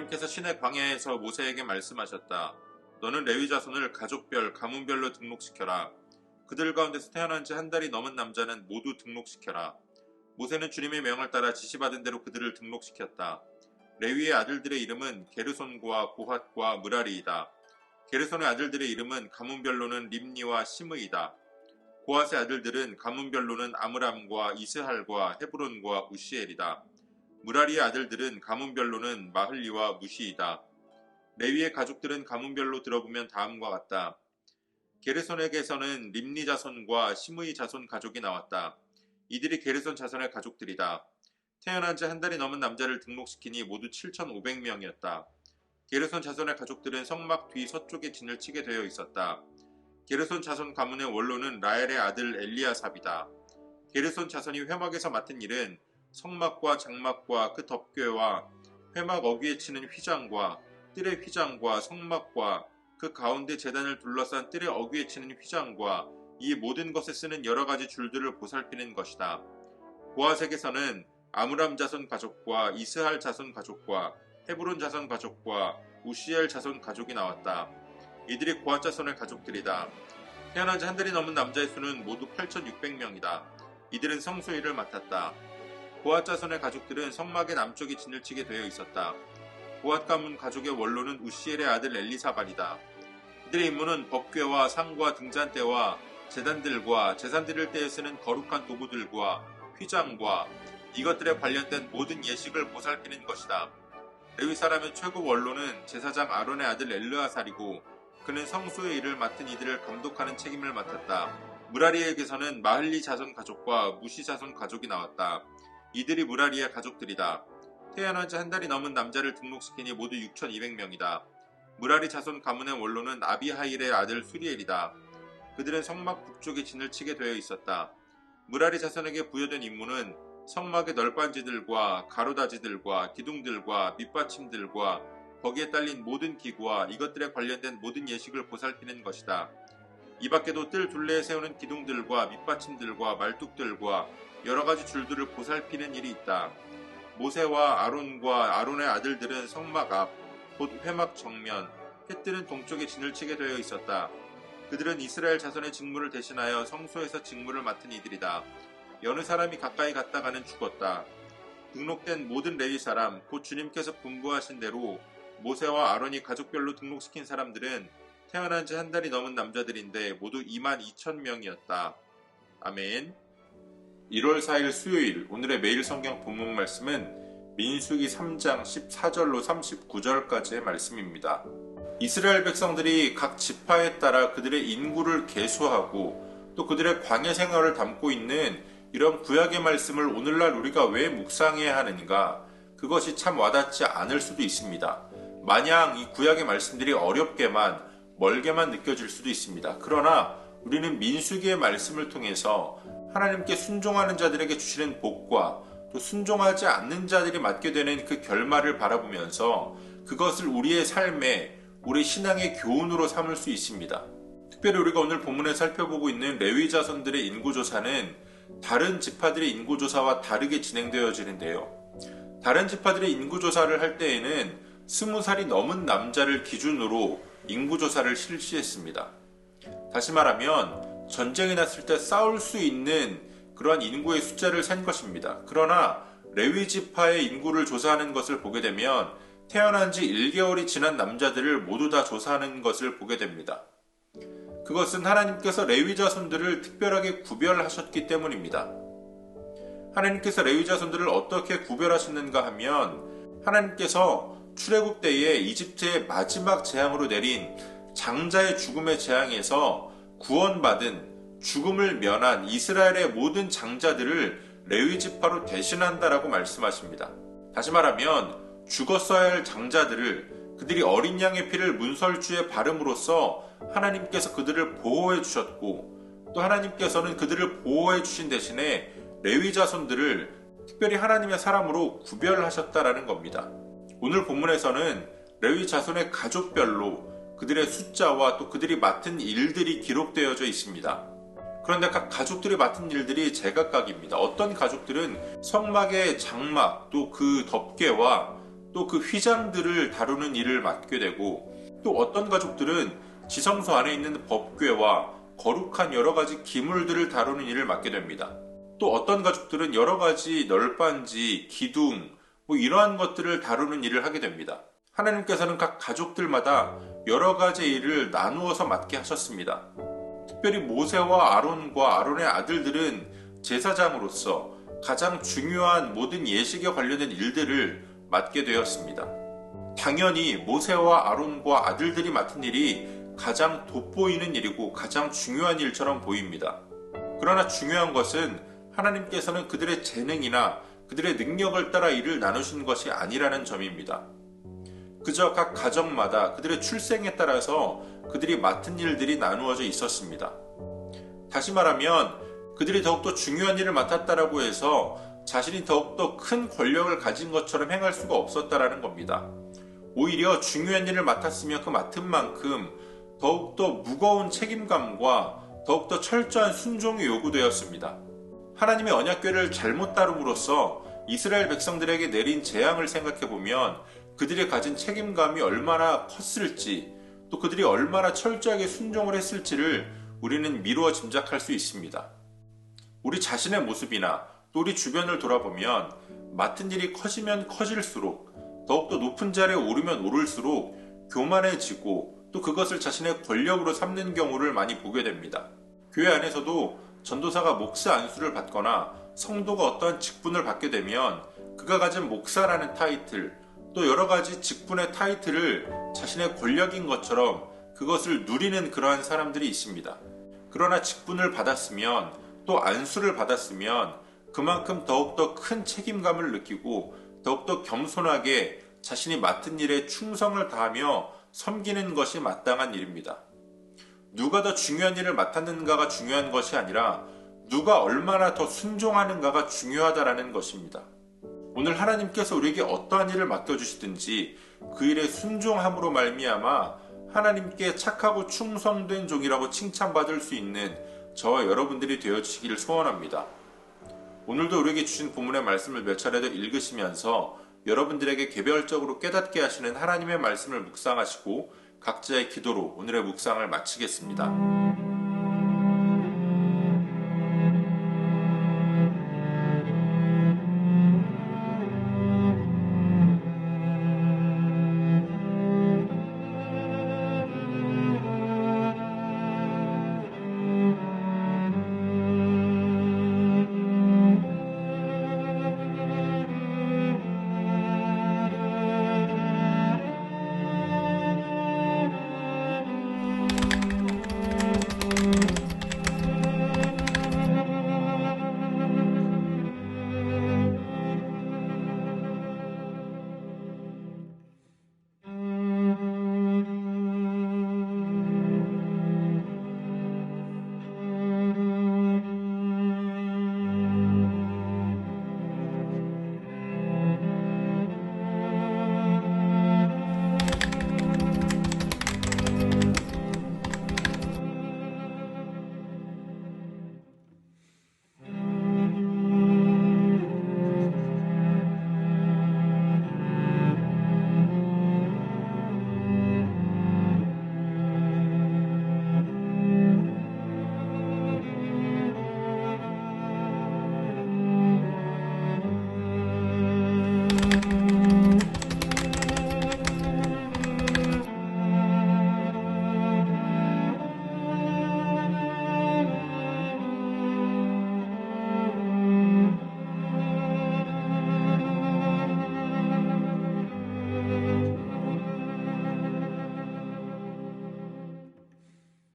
주님께서 신의 광야에서 모세에게 말씀하셨다. 너는 레위 자손을 가족별, 가문별로 등록시켜라. 그들 가운데서 태어난 지 한 달이 넘은 남자는 모두 등록시켜라. 모세는 주님의 명을 따라 지시받은 대로 그들을 등록시켰다. 레위의 아들들의 이름은 게르손과 고핫과 무라리이다. 게르손의 아들들의 이름은 가문별로는 림니와 시므이다. 고핫의 아들들은 가문별로는 아므람과 이스할과 헤브론과 우시엘이다. 무라리의 아들들은 가문별로는 마흘리와 무시이다. 레위의 가족들은 가문별로 들어보면 다음과 같다. 게르손에게서는 림니 자손과 시므이 자손 가족이 나왔다. 이들이 게르손 자손의 가족들이다. 태어난 지 한 달이 넘은 남자를 등록시키니 모두 7,500명이었다. 게르손 자손의 가족들은 성막 뒤 서쪽에 진을 치게 되어 있었다. 게르손 자손 가문의 원로는 라엘의 아들 엘리아삽이다. 게르손 자손이 회막에서 맡은 일은 성막과 장막과 그 덮개와 회막 어귀에 치는 휘장과 뜰의 휘장과 성막과 그 가운데 재단을 둘러싼 뜰의 어귀에 치는 휘장과 이 모든 것에 쓰는 여러 가지 줄들을 보살피는 것이다. 보아색에서는 아므람 자손 가족과 이스할 자손 가족과 헤브론 자손 가족과 우시엘 자손 가족이 나왔다. 이들이 고아 자손의 가족들이다. 태어난 지 한 달이 넘은 남자의 수는 모두 8,600명이다. 이들은 성소 일을 맡았다. 고앗 자손의 가족들은 성막의 남쪽에 진을 치게 되어 있었다. 고앗 가문 가족의 원로는 우시엘의 아들 엘리사발이다. 그들의 임무는 법궤와 상과 등잔대와 재단들과 드릴 때에 쓰는 거룩한 도구들과 휘장과 이것들에 관련된 모든 예식을 보살피는 것이다. 레위 사람의 최고 원로는 제사장 아론의 아들 엘르아살이고 그는 성소의 일을 맡은 이들을 감독하는 책임을 맡았다. 무라리에게서는 마흘리 자손 가족과 무시 자손 가족이 나왔다. 이들이 무라리의 가족들이다. 태어난 지 한 달이 넘은 남자를 등록시키니 모두 6,200명이다. 무라리 자손 가문의 원로는 아비하일의 아들 수리엘이다. 그들은 성막 북쪽에 진을 치게 되어 있었다. 무라리 자손에게 부여된 임무는 성막의 널빤지들과 가로다지들과 기둥들과 밑받침들과 거기에 딸린 모든 기구와 이것들에 관련된 모든 예식을 보살피는 것이다. 이 밖에도 뜰 둘레에 세우는 기둥들과 밑받침들과 말뚝들과 여러 가지 줄들을 보살피는 일이 있다. 모세와 아론과 아론의 아들들은 성막 앞, 곧 회막 정면, 해 뜨는 동쪽에 진을 치게 되어 있었다. 그들은 이스라엘 자손의 직무를 대신하여 성소에서 직무를 맡은 이들이다. 여느 사람이 가까이 갔다가는 죽었다. 등록된 모든 레위 사람, 곧 주님께서 분부하신 대로 모세와 아론이 가족별로 등록시킨 사람들은 태어난 지 한 달이 넘은 남자들인데 모두 2만 2천 명이었다. 아멘. 1월 4일 수요일 오늘의 매일 성경 본문 말씀은 민수기 3장 14절로 39절까지의 말씀입니다. 이스라엘 백성들이 각 지파에 따라 그들의 인구를 계수하고 또 그들의 광야 생활을 담고 있는 이런 구약의 말씀을 오늘날 우리가 왜 묵상해야 하는가? 그것이 참 와닿지 않을 수도 있습니다. 마냥 이 구약의 말씀들이 어렵게만 멀게만 느껴질 수도 있습니다. 그러나 우리는 민수기의 말씀을 통해서 하나님께 순종하는 자들에게 주시는 복과 또 순종하지 않는 자들이 맡게 되는 그 결말을 바라보면서 그것을 우리의 삶에 우리 신앙의 교훈으로 삼을 수 있습니다. 특별히 우리가 오늘 본문에 살펴보고 있는 레위 자손들의 인구 조사는 다른 지파들의 인구 조사와 다르게 진행되어지는데요. 다른 지파들의 인구 조사를 할 때에는 스무 살이 넘은 남자를 기준으로 인구 조사를 실시했습니다. 다시 말하면 전쟁이 났을 때 싸울 수 있는 그러한 인구의 숫자를 센 것입니다. 그러나 레위 지파의 인구를 조사하는 것을 보게 되면 태어난 지 1개월이 지난 남자들을 모두 다 조사하는 것을 보게 됩니다. 그것은 하나님께서 레위 자손들을 특별하게 구별하셨기 때문입니다. 하나님께서 레위 자손들을 어떻게 구별하셨는가 하면 하나님께서 출애굽 때에 이집트의 마지막 재앙으로 내린 장자의 죽음의 재앙에서 구원받은 죽음을 면한 이스라엘의 모든 장자들을 레위 지파로 대신한다라고 말씀하십니다. 다시 말하면 죽었어야 할 장자들을 그들이 어린 양의 피를 문설주에 바름으로써 하나님께서 그들을 보호해 주셨고 또 하나님께서는 그들을 보호해 주신 대신에 레위 자손들을 특별히 하나님의 사람으로 구별하셨다라는 겁니다. 오늘 본문에서는 레위 자손의 가족별로 그들의 숫자와 또 그들이 맡은 일들이 기록되어져 있습니다. 그런데 각 가족들이 맡은 일들이 제각각입니다. 어떤 가족들은 성막의 장막 또 그 덮개와 또 그 휘장들을 다루는 일을 맡게 되고 또 어떤 가족들은 지성소 안에 있는 법궤와 거룩한 여러 가지 기물들을 다루는 일을 맡게 됩니다. 또 어떤 가족들은 여러 가지 널빤지, 기둥, 뭐 이러한 것들을 다루는 일을 하게 됩니다. 하나님께서는 각 가족들마다 여러 가지 일을 나누어서 맡게 하셨습니다. 특별히 모세와 아론과 아론의 아들들은 제사장으로서 가장 중요한 모든 예식에 관련된 일들을 맡게 되었습니다. 당연히 모세와 아론과 아들들이 맡은 일이 가장 돋보이는 일이고 가장 중요한 일처럼 보입니다. 그러나 중요한 것은 하나님께서는 그들의 재능이나 그들의 능력을 따라 일을 나누신 것이 아니라는 점입니다. 그저 각 가정마다 그들의 출생에 따라서 그들이 맡은 일들이 나누어져 있었습니다. 다시 말하면 그들이 더욱더 중요한 일을 맡았다라고 해서 자신이 더욱더 큰 권력을 가진 것처럼 행할 수가 없었다라는 겁니다. 오히려 중요한 일을 맡았으며 그 맡은 만큼 더욱더 무거운 책임감과 더욱더 철저한 순종이 요구되었습니다. 하나님의 언약궤를 잘못 다룸으로써 이스라엘 백성들에게 내린 재앙을 생각해 보면 그들이 가진 책임감이 얼마나 컸을지 또 그들이 얼마나 철저하게 순종을 했을지를 우리는 미루어 짐작할 수 있습니다. 우리 자신의 모습이나 또 우리 주변을 돌아보면 맡은 일이 커지면 커질수록 더욱더 높은 자리에 오르면 오를수록 교만해지고 또 그것을 자신의 권력으로 삼는 경우를 많이 보게 됩니다. 교회 안에서도 전도사가 목사 안수를 받거나 성도가 어떠한 직분을 받게 되면 그가 가진 목사라는 타이틀 또 여러 가지 직분의 타이틀을 자신의 권력인 것처럼 그것을 누리는 그러한 사람들이 있습니다. 그러나 직분을 받았으면 또 안수를 받았으면 그만큼 더욱더 큰 책임감을 느끼고 더욱더 겸손하게 자신이 맡은 일에 충성을 다하며 섬기는 것이 마땅한 일입니다. 누가 더 중요한 일을 맡았는가가 중요한 것이 아니라 누가 얼마나 더 순종하는가가 중요하다라는 것입니다. 오늘 하나님께서 우리에게 어떠한 일을 맡겨주시든지 그 일에 순종함으로 말미암아 하나님께 착하고 충성된 종이라고 칭찬받을 수 있는 저와 여러분들이 되어주시기를 소원합니다. 오늘도 우리에게 주신 본문의 말씀을 몇 차례 더 읽으시면서 여러분들에게 개별적으로 깨닫게 하시는 하나님의 말씀을 묵상하시고 각자의 기도로 오늘의 묵상을 마치겠습니다.